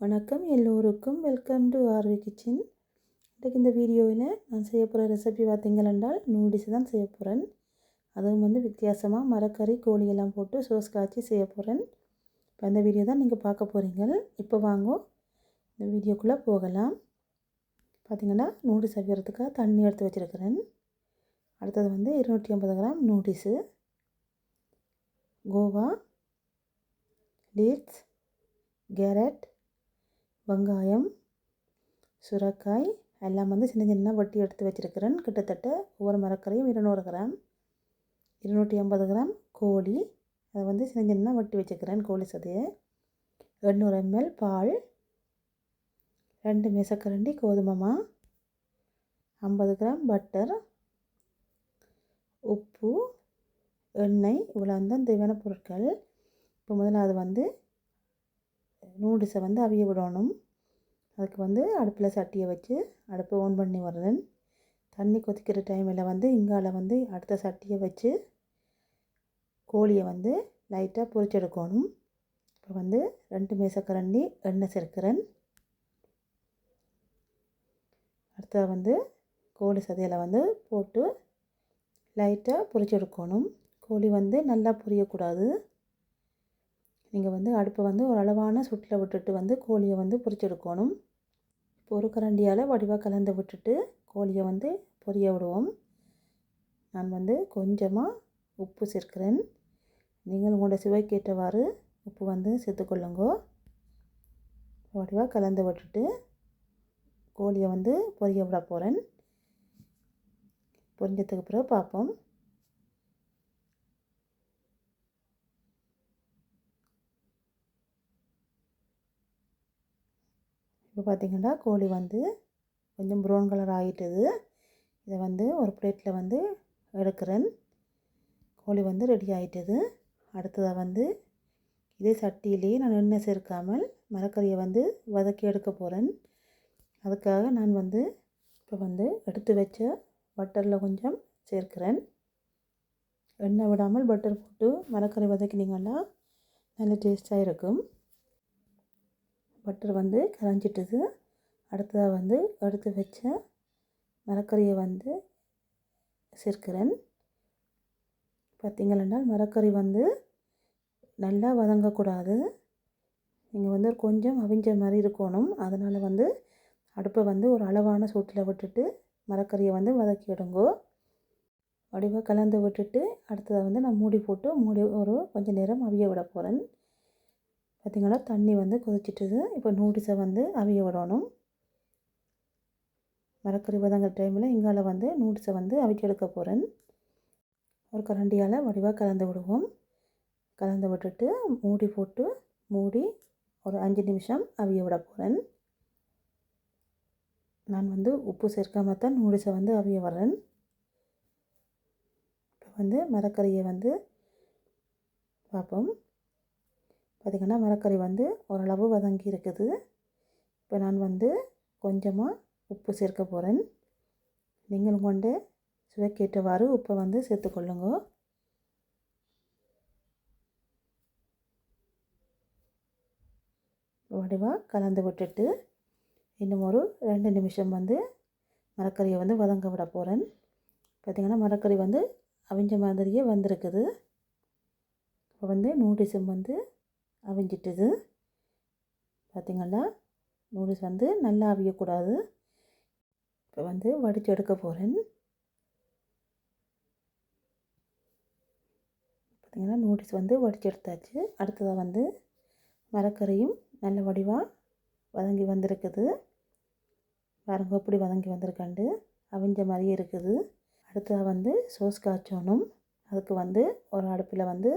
வணக்கம். எல்லோருக்கும் welcome to RV kitchen இன்றைக்கு இந்த வீடியோவில் நான் செய்ய போகிற ரெசிபி பார்த்தீங்கள் என்றால் தான் செய்ய போகிறேன் அதுவும் வந்து வித்தியாசமாக மரக்கறி கோழியெல்லாம் போட்டு சோஸ் காய்ச்சி செய்ய போகிறேன் இப்போ அந்த வீடியோ தான் நீங்கள் பார்க்க போகிறீங்க இப்போ வாங்கோ. இந்த வீடியோக்குள்ளே போகலாம். பார்த்திங்கன்னா நூடில்ஸ் செய்கிறதுக்காக தண்ணி எடுத்து வச்சுருக்கிறேன். அடுத்தது வந்து இருநூற்றி ஐம்பது கிராம் நூடிஸு கோவா டேட்ஸ் கேரட் வெங்காயம் சுரக்காய் எல்லாம் வந்து சின்ன சின்ன வட்டி எடுத்து வச்சுருக்கிறேன். கிட்டத்தட்ட ஒவ்வொரு மரக்கரையும் இருநூறு கிராம் இருநூற்றி ஐம்பது கிராம் கோழி. அதை வந்து சின்ன சின்ன வட்டி வச்சுக்கிறேன் கோழி சதையை. எண்ணூறு எம்எல் பால் ரெண்டு மேசக்கரண்டி கோதுமமா ஐம்பது கிராம் பட்டர் உப்பு எண்ணெய் இவ்வளோ தான் தேவையான பொருட்கள். இப்போ முதல்ல அது வந்து நூடுல்ஸை வந்து அவிய விடணும். அதுக்கு வந்து அடுப்பில் சட்டியை வச்சு அடுப்பை ஓன் பண்ணி வர்றேன் தண்ணி கொதிக்கிற டைமில் வந்து இங்கால வந்து அடுத்த சட்டியை வச்சு கோழியை வந்து லைட்டாக பொரிச்செடுக்கணும். இப்போ வந்து ரெண்டு மேசக்கரண்டி எண்ணெய் சேர்க்கிறேன். அடுத்த வந்து கோழி சதையில் வந்து போட்டு லைட்டாக பொரிச்செடுக்கணும். கோழி வந்து நல்லா பொரியக்கூடாது. நீங்கள் வந்து அடுப்பை வந்து ஒரு அளவான சுட்டில் விட்டுட்டு வந்து கோழியை வந்து பொரிச்செடுக்கணும் இப்போ ஒரு கரண்டியால் வடிவாக கலந்து விட்டுட்டு கோழியை வந்து பொரிய விடுவோம். நான் வந்து கொஞ்சமாக உப்பு சேர்க்கிறேன். நீங்கள் உங்களோட சுவைக்கேற்றவாறு உப்பு வந்து சேர்த்துக்கொள்ளுங்கோ வடிவாக கலந்து விட்டுட்டு கோழியை வந்து பொரிய விட போகிறேன் பொரிஞ்சதுக்கு பிறகு பார்ப்போம். இப்போ பார்த்திங்கன்னா கோழி வந்து கொஞ்சம் ப்ரௌன் கலர் ஆகிட்டுது இதை வந்து ஒரு பிளேட்டில் வந்து எடுக்கிறேன். கோழி வந்து ரெடி ஆகிட்டுது அடுத்ததாக வந்து இதே சட்டியிலேயே நான் எண்ணெய் சேர்க்காமல் மரக்கறியை வந்து வதக்கி எடுக்க போகிறேன் அதுக்காக நான் வந்து இப்போ வந்து எடுத்து வச்ச பட்டரில் கொஞ்சம் சேர்க்கிறேன். எண்ணெய் விடாமல் பட்டர் போட்டு மரக்கறி வதக்கினீங்கன்னா நல்ல டேஸ்ட்டாக இருக்கும். பட்டர் வந்து கரைஞ்சிட்டுது. அடுத்ததாக வந்து எடுத்து வச்ச மரக்கறியை வந்து சேர்க்கிறேன். பார்த்திங்களா மரக்கறி வந்து நல்லா வதங்கக்கூடாது. நீங்கள் வந்து கொஞ்சம் அவிஞ்ச மாதிரி இருக்கணும். அதனால் வந்து அடுப்பை வந்து ஒரு அளவான சூட்டில் விட்டுட்டு மரக்கறியை வந்து வதக்கி விடுங்கோ வடிவாக கலந்து விட்டுட்டு அடுத்ததை வந்து நான் மூடி போட்டு மூடி ஒரு கொஞ்சம் நேரம் அவிய விட போகிறேன் பார்த்திங்கன்னா தண்ணி வந்து கொதிச்சிட்டுது. இப்போ நூடுல்ஸை வந்து அவிய விடணும். மரக்கறி வதங்கிற டைமில் இங்கால வந்து நூடுல்ஸை வந்து அவிக்க எடுக்க போகிறேன் ஒரு கரண்டியால் வடிவாக கலந்து விடுவோம். கலந்து விட்டுட்டு மூடி போட்டு மூடி ஒரு அஞ்சு நிமிஷம் அவிய விட போகிறேன் நான் வந்து உப்பு சேர்க்காம தான் நூடுல்ஸை வந்து அவிய வர்றேன். இப்போ வந்து மரக்கறியை வந்து பார்ப்போம். பார்த்திங்கன்னா மரக்கறி வந்து ஓரளவு வதங்கி இருக்குது. இப்போ நான் வந்து கொஞ்சமாக உப்பு சேர்க்க போகிறேன் நீங்களும் கொண்டு சுவைக்கேற்றவாறு உப்பை வந்து சேர்த்துக்கொள்ளுங்க வடிவாக கலந்து விட்டுட்டு இன்னும் ஒரு ரெண்டு நிமிஷம் வந்து மரக்கறியை வந்து வதங்க விட போகிறேன் பார்த்திங்கன்னா மரக்கறி வந்து அவிஞ்ச மாதிரியே வந்திருக்குது. இப்போ வந்து நூடுல்ஸும் வந்து அவிஞ்சிட்டுது. பார்த்திங்கன்னா நூடுல்ஸ் வந்து நல்லா அவியக்கூடாது. இப்போ வந்து வடித்து எடுக்க போகிறேன் பார்த்திங்கன்னா நூடுல்ஸ் வந்து வடித்து எடுத்தாச்சு. அடுத்ததாக வந்து மரக்கறியும் நல்ல வடிவாக வதங்கி வந்திருக்குது. பாருங்க எப்படி வதங்கி வந்திருக்காண்டு. அவிஞ்ச மாதிரியே இருக்குது. அடுத்ததாக வந்து சோஸ் காய்ச்சணும். அதுக்கு வந்து ஒரு அடுப்பில் வந்து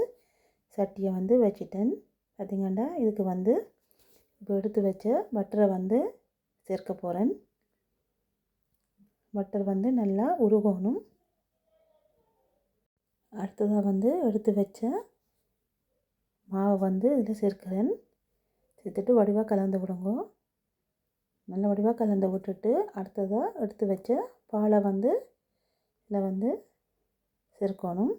சட்டியை வந்து வச்சிட்டேன். பார்த்திங்கன்னா இதுக்கு வந்து இப்போ எடுத்து வச்ச பட்டரை வந்து சேர்க்க போகிறேன் பட்டர் வந்து நல்லா உருகணும். அடுத்ததாக வந்து எடுத்து வச்ச மாவை வந்து இதில் சேர்க்கிறேன். சேர்த்துட்டு வடிவாக கலந்து விடுங்க. நல்ல வடிவாக கலந்து விட்டுட்டு அடுத்ததாக எடுத்து வச்ச பாலை வந்து இதில் வந்து சேர்க்கணும்.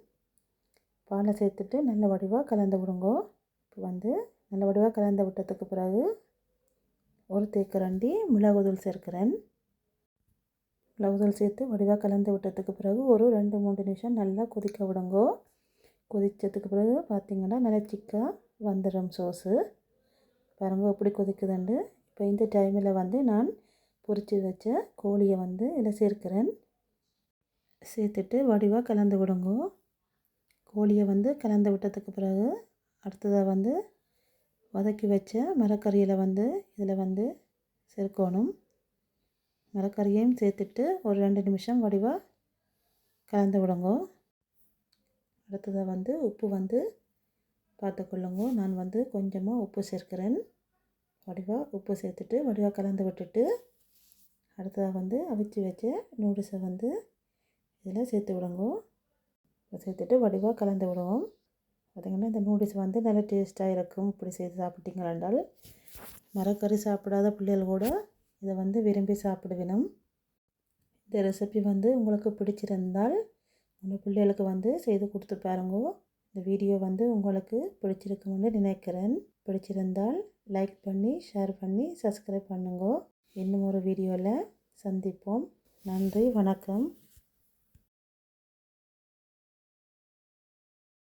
பாலை சேர்த்துட்டு நல்ல வடிவாக கலந்து விடுங்க. இப்போ வந்து நல்ல வடிவாக கலந்து விட்டதுக்கு பிறகு ஒரு தேக்கரண்டி மிளகுதூள் சேர்க்கிறேன். மிளகுதூள் சேர்த்து வடிவாக கலந்து விட்டதுக்கு பிறகு ஒரு ரெண்டு மூணு நிமிஷம் நல்லா கொதிக்க விடுங்கோ. கொதித்ததுக்கு பிறகு பார்த்திங்கன்னா நல்லா சிக்காக வந்துடும் சோஸு பாருங்க எப்படி கொதிக்குதுண்டு இப்போ இந்த டைமில் வந்து நான் பொறிச்சு வச்ச கோழியை வந்து இதில் சேர்க்கிறேன். சேர்த்துட்டு வடிவாக கலந்து விடுங்கோ. கோழியை வந்து கலந்து விட்டதுக்கு பிறகு அடுத்ததாக வந்து வதக்கி வச்ச மரக்கறியில் வந்து இதில் வந்து சேர்க்கணும். மரக்கறியையும் சேர்த்துட்டு ஒரு ரெண்டு நிமிஷம் வடிவாக கலந்து விடுங்கோ. அடுத்ததாக வந்து உப்பு வந்து பார்த்துக்கொள்ளுங்க நான் வந்து கொஞ்சமாக உப்பு சேர்க்கிறேன். வடிவாக உப்பு சேர்த்துட்டு வடிவாக கலந்து விட்டுட்டு அடுத்ததாக வந்து அவிச்சு வச்ச நூடுல்ஸை வந்து இதில் சேர்த்து விடுங்க. சேர்த்துட்டு வடிவாக கலந்து விடுவோம். பார்த்திங்கன்னா இந்த நூடுல்ஸ் வந்து நல்லா டேஸ்ட்டாக இருக்கும். இப்படி செய்து சாப்பிட்டீங்க என்றால் மரக்கறி சாப்பிடாத பிள்ளைகள் கூட இதை வந்து விரும்பி சாப்பிடுவினும். இந்த ரெசிபி வந்து உங்களுக்கு பிடிச்சிருந்தால் உங்கள் பிள்ளைகளுக்கு வந்து செய்து கொடுத்து பாருங்க. இந்த வீடியோ வந்து உங்களுக்கு பிடிச்சிருக்கும்னு நினைக்கிறேன். பிடிச்சிருந்தால் லைக் பண்ணி ஷேர் பண்ணி சப்ஸ்கிரைப் பண்ணுங்க. இன்னும் ஒரு வீடியோவில் சந்திப்போம். நன்றி வணக்கம்.